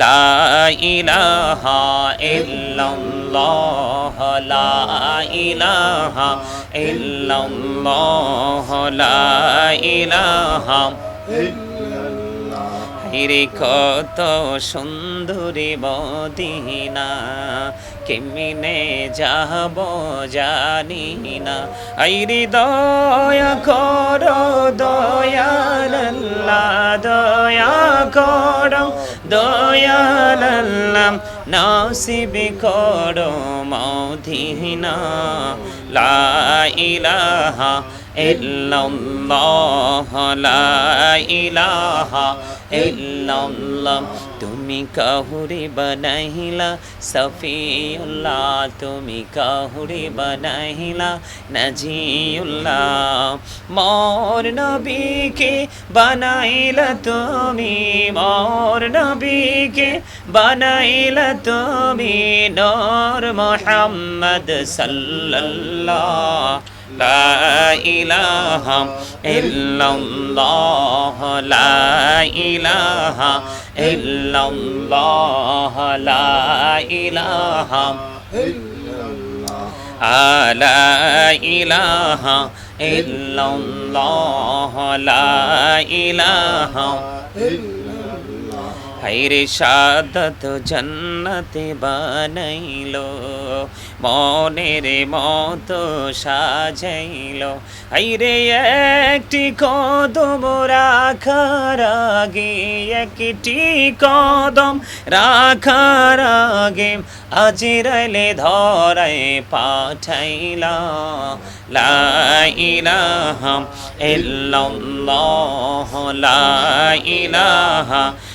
লা ইলাহা ইল্লাল্লাহ, লা ইলাহা ইল্লাল্লাহ, লা ইলাহা হিরে কত সুন্দরী মদিনা, কেমিনে যাব জানি না আইরি দয়া কর দয়াল্লা দয়া কর। দয়াল্লা নসিব কর মদিনা। লা ইলাহা ইল্লাল্লাহ লা ইল্লাল্লাহ। তুমি কাহুরি বানাইলা সফিউল্লাহ তুমি কাহুরি বানাইলা নাজিউল্লাহ মোর নবীকে বানাইলা তুমি মোর নবীকে বানাইলা তুমি নূর মুহাম্মদ সাল্লাল্লাহ لا إله إلا الله لا إله ইল্লাল্লাহ লা ইলাহা আলা ইলাহা ইল্লাল্লাহ লা ইলাহা হাইরে সাদত জন্নতে বানাইলো মনের মতো সাজাইল। হাইরে একটি কদম রাখার আগে, একটি কদম রাখার আগে আজিরাইলে ধরায় পাঠাইলা। লা ইলাহা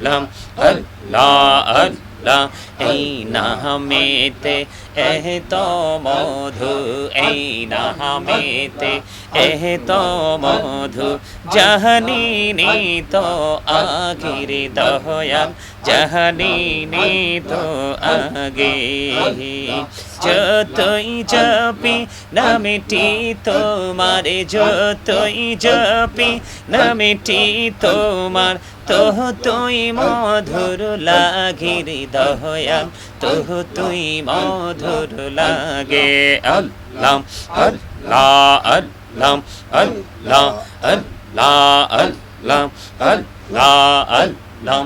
আল্লাহ আল্লাহ এই নামেতে এহ তো মধু এই নামেতে এহ তো মধু জাহানি নি তো আগির দহয়াল জাহানি নি তো আগে যতই জপি নামেটি তোমারে যতই জপি নামেটি তোমার তোহ তুই মধুর লাগির দহয়াল তোহ তুই মধুর লাগে আল্লাহ আল্লাহ আল্লাহ আল্লাহ আল্লাহ আল্লাহ আল্লাহ আল্লাহ আল্লাহ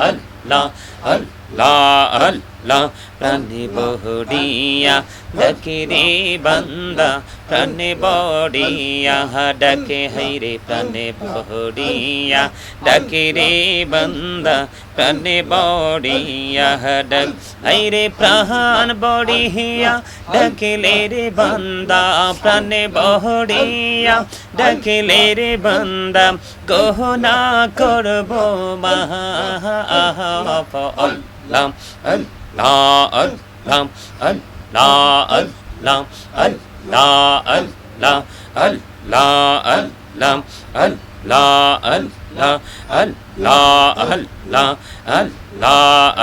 আল্লাহ আল্লাহ ला ला प्रणिबोडिया बंदा बंद प्रणिबोडिया डके हरे प्रणिबोडिया डकिरी बंद प्रणिबोडिया डक हरे प्रहान बोडिया डकिले रे बंदा प्रणिबोडिया डकिले रे बंदा कोहना करबो महा lam al la al lam al la al lam al la al la al la al lam al la al la al la al la al la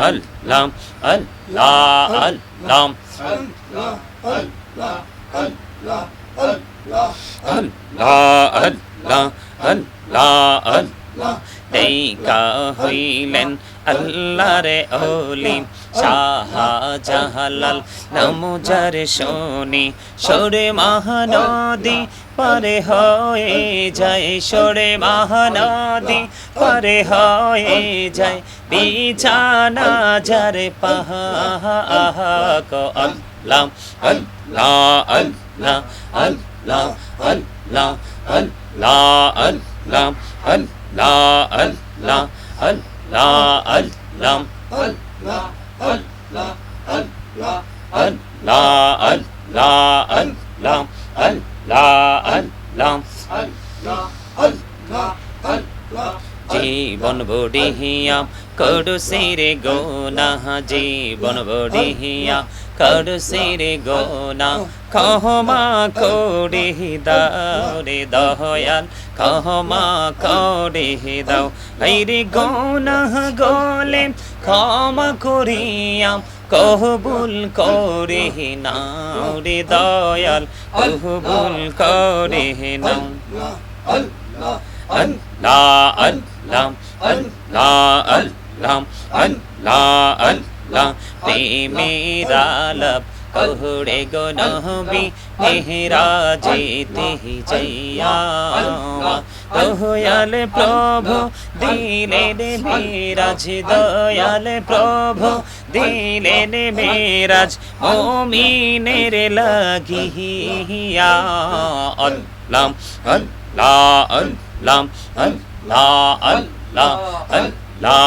al lam al la al lam al la al la al la al la al la al la al la al দেইকা হইলেন আল্লাহরে ওলি শাহজাহালাল নমুজার শোনি সরে মহানদী পারে হয়ে যায় সরে মহানদী পারে হয়ে যায় বিছানা যারে পাহা কো আল্লাহ আল্লাহ আল্লাহ আল্লাহ আল্লাহ আল্লাহ আল্লাহ lam al la al la al la al lam al la al la al la al la al la al lam al la al lam al la al la al la জীবন বড়িহিয়া করু সিরে গোনা জীবন বড়িহিয়া করু সিরে গোনা ক্ষমা করে দাও রে দয়াল ক্ষমা করে দাও রে গোনা গলে ক্ষমা করিয়াম কহবুল করে নাও রে দয়াল কহবুল করে নাও আল্লাহ আল্লাহ আল্লাহ আল্লাহ আল্লাহ আল্লাহ প্রেমের আলাপ কহুড়ে গো নহবি মেহরা যেতে যাইয়া দয়াল প্রভু, দিলেন মেরাজ, দয়াল প্রভু, দিলেন মেরাজ, মমিনের লাগিয়া আল্লাহ আল্লাহ আল্লাহ আল্লাহ আল্লাহ আল্লাহ